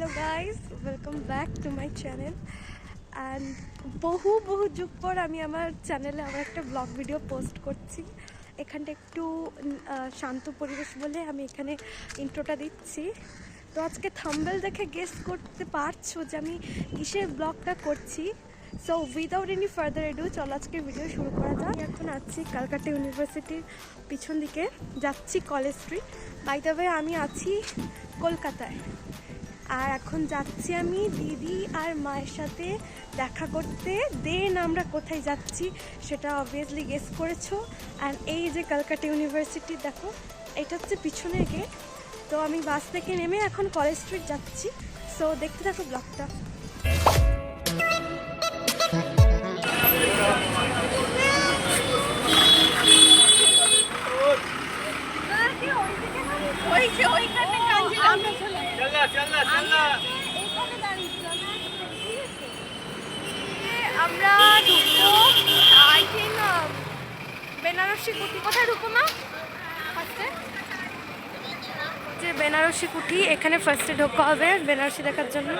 Hello guys welcome back to my channel and বহু বহু যুগ পর আমি আমার চ্যানেলে আমার একটা ব্লগ ভিডিও পোস্ট করছি। এখানটা একটু শান্ত পরিবেশ বলে আমি এখানে ইন্ট্রোটা দিচ্ছি। তো আজকে থাম্বেল দেখে গেস করতে পারছ যে আমি কিসের ব্লগটা করছি। So without any further ado চলো আজকে ভিডিও শুরু করা আমি এখন আছি কালকাটা ইউনিভার্সিটির পিছন দিকে। যাচ্ছি College Street by the way আমি আছি কলকাতায়। আর এখন যাচ্ছি আমি দিদি আর মায়ের সাথে দেখা করতে। দেন আমরা কোথায় যাচ্ছি সেটা অবভিয়াসলি গেস করেছ। আর এই যে কলকাতা ইউনিভার্সিটি দেখো এটা হচ্ছে পিছনে গেট তো আমি বাস থেকে নেমে এখন কলেজ স্ট্রিট যাচ্ছি। সো দেখতে থাকো ব্লগটা আমরা ঢুকবো আই থিঙ্ক বেনারসি কুঠি কোথায় ঢুকবো ফার্স্টে যে বেনারসি কুঠি এখানে ফার্স্টে ঢোকা হবে বেনারসি দেখার জন্য।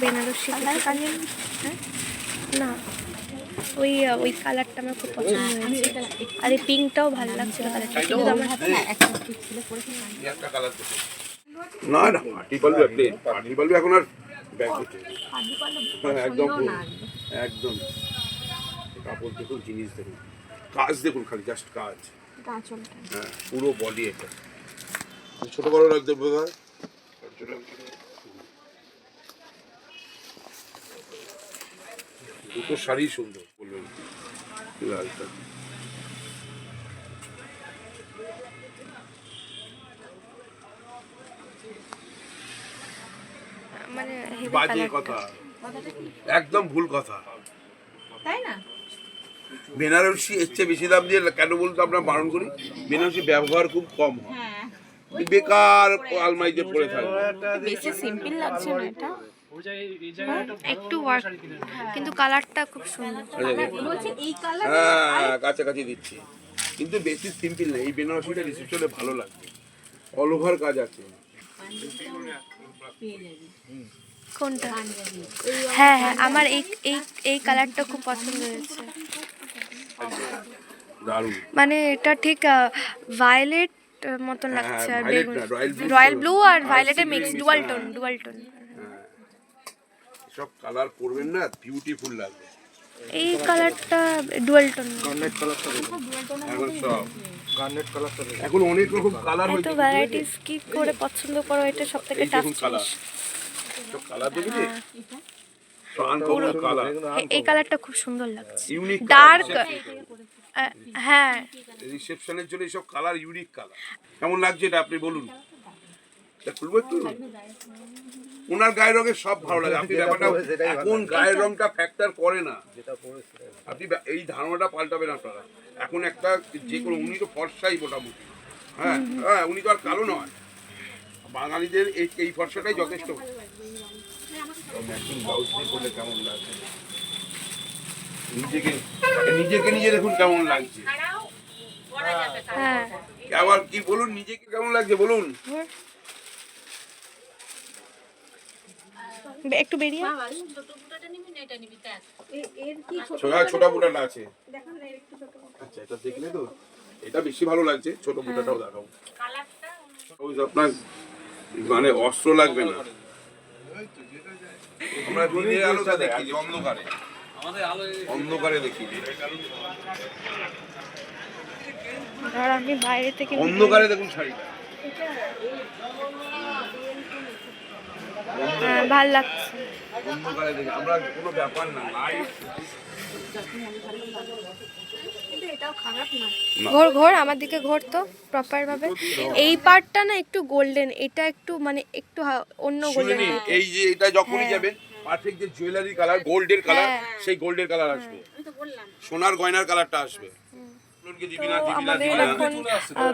বেনারসি হ্যাঁ? না। ওই ওই কালারটা আমার খুব পছন্দ হয়েছে। আর এই পিঙ্কটাও ভালো লাগছিল কালারটা কিন্তু আমার হাতে না না না মাটি পালু আপনি পালু এখন আর ব্যাগ হ্যাঁ, একদম একদম। কাপড় দেখুন জিনিস দেখুন। কাজ দেখুন খালি জাস্ট কাজ। হ্যাঁ পুরো বডি এটা। ছোট বড় রাখতে বোধ হয় দুটো শাড়ি সুন্দর বলবেন লালটা। মানে বাজে কথা। একদম ভুল কথা। তাই না? বেনারসি এর চেয়ে বেশি দাম দিয়ে কেন বলতো আমরা বারণ করি? বেনারসি ব্যবহার খুব কম হয়। হ্যাঁ। বেকার আলমারিতে পড়ে থাকবে বেশি সিম্পল লাগছে না এটা? একটু ওয়ার্ক কিন্তু কালারটা খুব সুন্দর। বলছে? এই কালার হ্যাঁ কাছাকাছি দিচ্ছি। কিন্তু বেশি সিম্পল নেই এই বেনারসিটা রিসেপশনে ভালো লাগবে। অল ওভার কাজ আছে। কোনটা? হ্যাঁ হ্যাঁ আমার এই এই এই কালারটা খুব পছন্দ হয়েছে। মানে এটা ঠিক ভায়োলেট মতন লাগছে আর হ্যাঁ, বেগুন। না, royal blue রয়্যাল ব্লু আর ভায়োলেটের মিক্স ডুয়াল টোন হ্যাঁ। ডুয়াল টোন সব কালার করবেন না বিউটিফুল লাগবে। এই কালারটা ডুয়াল টোন এখন সব। এখন অনেক রকম কালার এত হয়েছে ভ্যারাইটিস কি করে পছন্দ করো এটা সব থেকে টাফ কালার সব কালার দেখেছি? হ্যাঁ। এই কালারটা খুব সুন্দর লাগছে। ইউনিক ডার্ক হ্যাঁ। রিসেপশনের জন্য এইসব কালার ইউনিক কালার কেমন লাগছে এটা আপনি বলুন? খুলবো একটু? ওনার গায়ের রঙের সব ভালো লাগে। আপনি ব্যাপারটা এখন গায়ের রংটা ফ্যাক্টর করে না। আপনি এই ধারণাটা পাল্টাবেন আপনারা। এখন একটা যে কোনো উনি তো ফর্সাই মোটামুটি। হ্যাঁ হ্যাঁ উনি তো আর কালো নয়। বাঙালিদের এই এই ফর্সাটাই যথেষ্ট। ম্যাচিং ব্লাউজ দিয়ে করলে কেমন লাগছে? নিজেকে নিজেকে নিজে দেখুন কেমন লাগছে। হ্যাঁ। আবার কি বলুন নিজেকে কেমন লাগছে বলুন? একটু বেরিয়ে ছোটা ছোটা বুটাটা? আছে। আচ্ছা এটা দেখলে তো এটা বেশি ভালো লাগছে ছোট বুটাটাও দেখাবো ওই আপনার মানে অস্ত্র লাগবে না। আমরা দিনের আলোটা দেখি। অন্ধকারে। অন্ধকারে দেখি। ধর আমি বাইরে থেকে অন্ধকারে দেখুন শাড়িটা। হ্যাঁ, ভালো লাগছে। অন্ধকারে দেখি আমরা কোনো ব্যাপার না ঘোর ঘোর আমার দিকে ঘোর তো প্রপার ভাবে। এই পার্টটা না একটু গোল্ডেন এটা একটু মানে একটু হা- অন্য গোল্ডেন এই যে এটা যখনই যাবেন পারফেক্ট যে জুয়েলারি কালার গোল্ডের কালার হ্যাঁ। সেই গোল্ডের কালার আসবে। সোনার গয়নার কালারটা আসবে। তো আমাদের এখন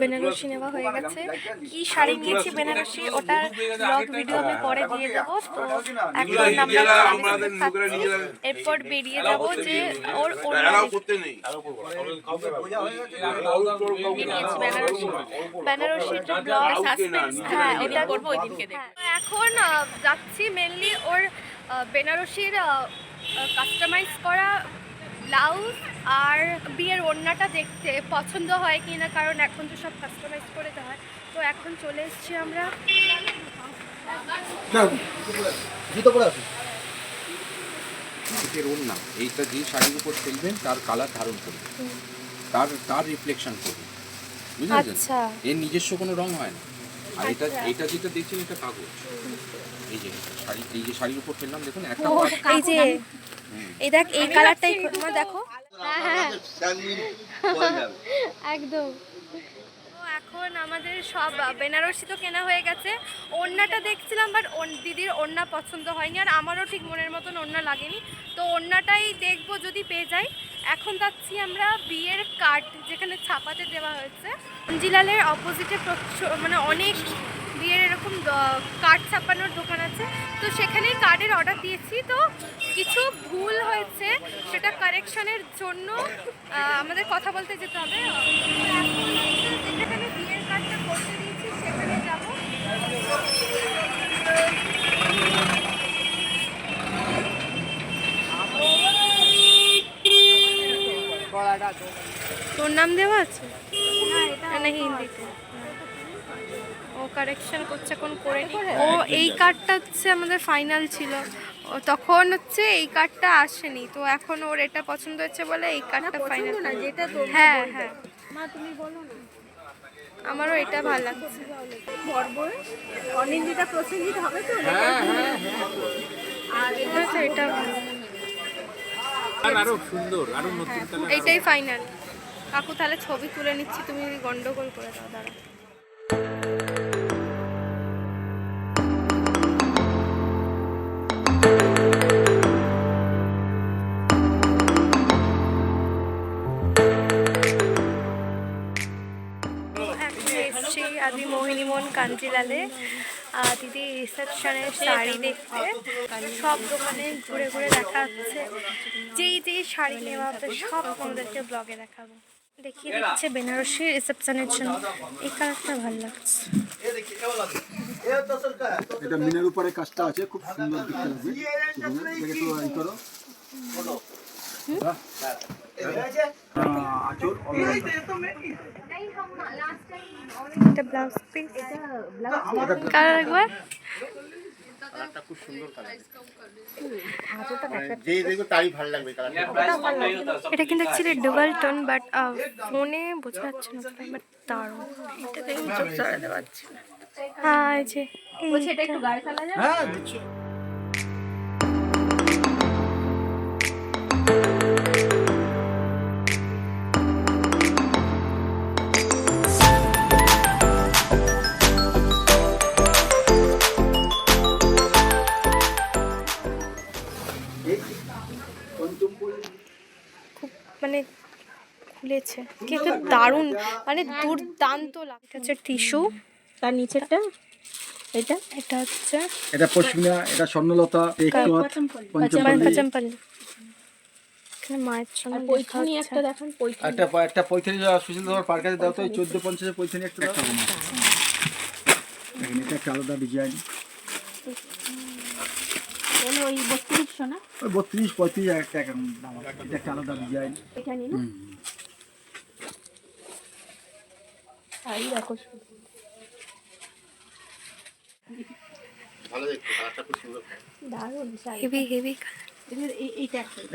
বেনারসি নেওয়া হয়ে গেছে। কি শাড়ি নিয়েছি বেনারসি? ওটার ব্লগ ভিডিও আমি পরে দিয়ে দেবো। তো এখন আমরা এরপর বেরিয়ে যাব যে ওর ব্লগ হ্যাঁ ওটা করব ওই দিনকে হ্যাঁ, এখন যাচ্ছি মেনলি ওর বেনারসির কাস্টমাইজ করা ব্লাউজ আর বিয়ের ওড়নাটা দেখতে পছন্দ হয় কি না কারণ এখন তো সব কাস্টমাইজ করে দেওয়া হয়। তো এখন চলে এসেছি আমরা। জুতো পরে আসুন। এর ওড়না এইটা যে শাড়ির উপর ফেলবেন তার কালার ধারণ করবে। তার তার রিফ্লেকশন করবে। আচ্ছা। এর নিজস্ব কোনো রং হয় না। আর এটা এটা যেটা দেখছেন এটা কাগজ। এই যে শাড়ি এই যে শাড়ির উপর ফেললাম দেখুন একটা এই যে এই দেখ এই কালারটাই তোমার দেখো। হ্যাঁ হ্যাঁ। একদম। এখন আমাদের সব বেনারসি তো কেনা হয়ে গেছে। ওড়নাটা দেখছিলাম বাট দিদির ওড়না পছন্দ হয়নি আর আমারও ঠিক মনের মতন ওড়না লাগেনি। তো ওড়নাটাই দেখব যদি পেয়ে যাই। এখন যাচ্ছি আমরা বিয়ের কার্ড যেখানে ছাপাতে দেওয়া হয়েছে। মঞ্জিলালের অপোজিটে মানে অনেক বিয়ের এরকম কার্ড ছাপানোর দোকান আছে। তো সেখানেই কার্ডের অর্ডার দিয়েছি। তো কিছু ভুল হয়েছে সেটা কারেকশনের জন্য আমাদের কথা বলতে যেতে হবে। যেখানে বিয়ের কার্ডটা করতে দিয়েছি সেখানে যাব। তোর নাম দেওয়া আছে? না হিন্দিতে। ও কারেকশন করছে এখন করে নি। ও এই কার্ডটা হচ্ছে আমাদের ফাইনাল ছিল। ও তখন হচ্ছে এই কার্ডটা আসেনি। তো এখন ওর এটা পছন্দ হচ্ছে বলে এই কার্ডটা ফাইনাল না যেটা তো হ্যাঁ হ্যাঁ। মা তুমি বলো না। আমারও এটা ভালো লাগছে। অনিন্দিতা প্রসেনজিৎ হবে তো? আর এটা এটা আরও সুন্দর আরও নতুন এইটাই ফাইনাল কাকু তাহলে ছবি তুলে নিচ্ছি তুমি গন্ডগোল করে দাও দাঁড়া মোহিনীমোহন কাঞ্জিলালে আহ, দিদি রিসেপশনের শাড়ি দেখতে সব দোকানে ঘুরে ঘুরে দেখা হচ্ছে যেই যেই শাড়ি নেওয়া হবে সব তোমাদেরকে ব্লগে দেখাবো। দেখিয়ে দিচ্ছে বেনারসি রিসেপশনের জন্য। এই কালারটা ভালো লাগছে। এটা মিনের উপরে কাজটা আছে খুব সুন্দর দেখতে লাগবে। করো এটা ব্লাউজ পিস কালার একবার। কিন্তু অ্যাকচুয়ালি ডুবাল টোন বাট ফোনে বোঝা যাচ্ছে না বাট দারুণ। এটা দেখে চোখ সরাতে পারছি না। হ্যাঁ এই যে একটু গায়ে ফেলা যাবে হ্যাঁ খুলেছে কিন্তু দারুণ মানে দুর্দান্ত লাগে এটা হচ্ছে টিস্যু। তার নিচেরটা এটা? এটা হচ্ছে এটা পশ্চিমা এটা স্বর্ণলতা একটু পঞ্চমপল্লী এখানে মায়ের জন্য লেখা একটা দেখান পৈঠানি একটা একটা পৈথানি সুশীল তোমার পার কাছে দাও তো ওই চোদ্দ পঞ্চাশের পৈথানি একটা দাও। দেখেন, এটা একটা আলাদা ডিজাইন। ওই বত্রিশশো না? ওই বত্রিশ পঁয়ত্রিশ হাজার দাম। এটা একটা আলাদা ডিজাইন। শাড়ি দেখো। দারুণ শাড়ি। হেভি হেভি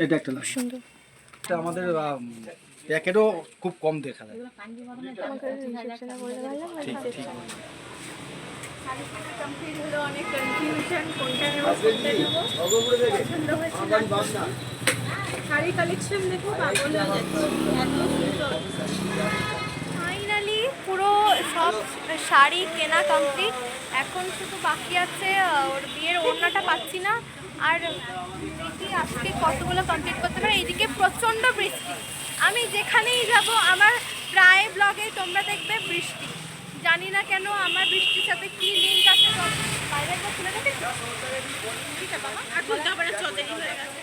এটা একটা সুন্দর। এটা আমাদের প্যাকেটও খুব কম দেখা যায়। ঠিক ঠিক। শাড়ি কালেকশন দেখো পাগল হয়ে যাচ্ছে। এত সুন্দর। ফাইনালি পুরো সব শাড়ি কেনা কমপ্লিট এখন শুধু বাকি আছে ওর বিয়ের ওড়নাটা পাচ্ছি না। আর দেখি আজকে কতগুলো কমপ্লিট করতে পারে? এইদিকে প্রচণ্ড বৃষ্টি। আমি যেখানেই যাব, আমার প্রায় ব্লগে তোমরা দেখবে বৃষ্টি। জানি না কেন আমার বৃষ্টির সাথে কি লিঙ্ক আছে বাইরে খুলে দেখে আর খুলতে হবে না চল দেরি হয়ে গেছে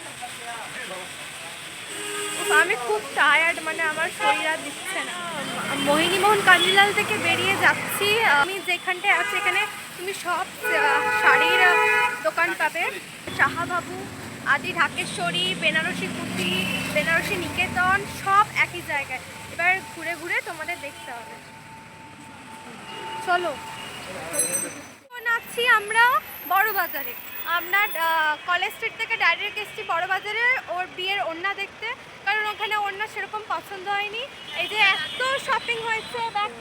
আমি খুব টায়ার্ড মানে আমার শরীর আর দিচ্ছে না। মোহিনী মোহন কাঞ্জিলাল থেকে বেরিয়ে যাচ্ছি। আমি যেখানটায় আছি, এখানে তুমি সব শাড়ির দোকান পাবে। সাহাবাবু আদি ঢাকেশ্বরী, বেনারসি কুটি বেনারসি নিকেতন, সব একই জায়গায়। এবার ঘুরে ঘুরে তোমাদের দেখতে হবে। চলো। আছি আমরা বড় বাজারে আপনার কলেজ স্ট্রিট থেকে ডাইরেক্ট এসেছি বড় বাজারে ওর বিয়ের ওড়না দেখতে। কারণ ওখানে ওড়না সেরকম পছন্দ হয়নি। এই যে এত শপিং হয়েছে ব্যাগ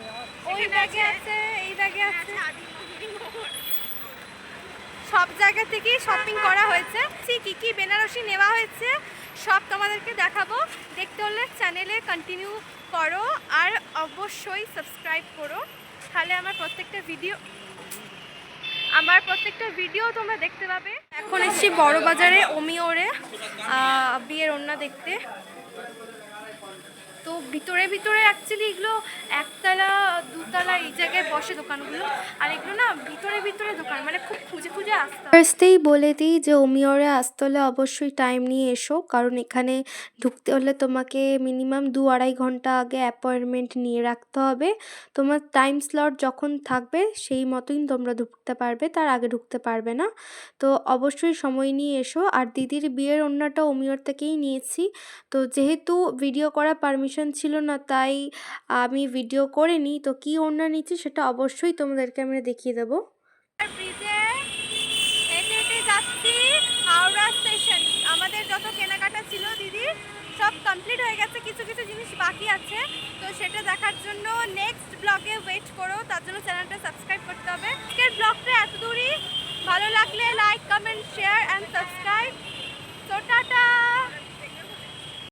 ওই ব্যাগে আছে, এই ব্যাগে আছে। সব জায়গা থেকেই শপিং করা হয়েছে। কি কি বেনারসি নেওয়া হয়েছে, সব তোমাদেরকে দেখাবো। দেখতে হলে চ্যানেলে কন্টিনিউ করো, আর অবশ্যই সাবস্ক্রাইব করো। তাহলে আমার প্রত্যেকটা ভিডিও আমার প্রত্যেকটা ভিডিও তোমরা দেখতে পাবে। এখন এসেছি বড় বাজারে ওমিওরে বিয়ের ওড়না দেখতে। তো ভিতরে ভিতরে অ্যাকচুয়ালি এগুলো একতলা, দুতলা এই জায়গায় বসে দোকানগুলো। আর এগুলো না ভিতরে ভিতরে দোকান মানে খুব খুঁজে খুঁজে আসতে। ফার্স্টেই বলে দিই যে ওমিওরে আসতে হলে অবশ্যই টাইম নিয়ে এসো। কারণ এখানে ঢুকতে হলে তোমাকে মিনিমাম দু আড়াই ঘণ্টা আগে অ্যাপয়েন্টমেন্ট নিয়ে রাখতে হবে। তোমার টাইম স্লট যখন থাকবে, সেই মতোই তোমরা ঢুকতে পারবে। তার আগে ঢুকতে পারবে না। তো অবশ্যই সময় নিয়ে এসো। আর দিদির বিয়ের অন্যটা ওমিওর থেকেই নিয়েছি। তো যেহেতু ভিডিও করা পারমিশন ছিল না, তাই আমি ভিডিও করিনি। তো কী ওড়না নিচ্ছি সেটা অবশ্যই তোমাদেরকে আমি দেখিয়ে দেবো। হাওড়া স্টেশন আমাদের যত কেনাকাটা ছিল দিদি, সব কমপ্লিট হয়ে গেছে, কিছু কিছু জিনিস বাকি আছে। তো সেটা দেখার জন্য নেক্সট ব্লগে ওয়েট করো, তার জন্য সাবস্ক্রাইব করতে হবে। ব্লগটা এত দূরই ভালো লাগলে like comment share and subscribe তো টাটা!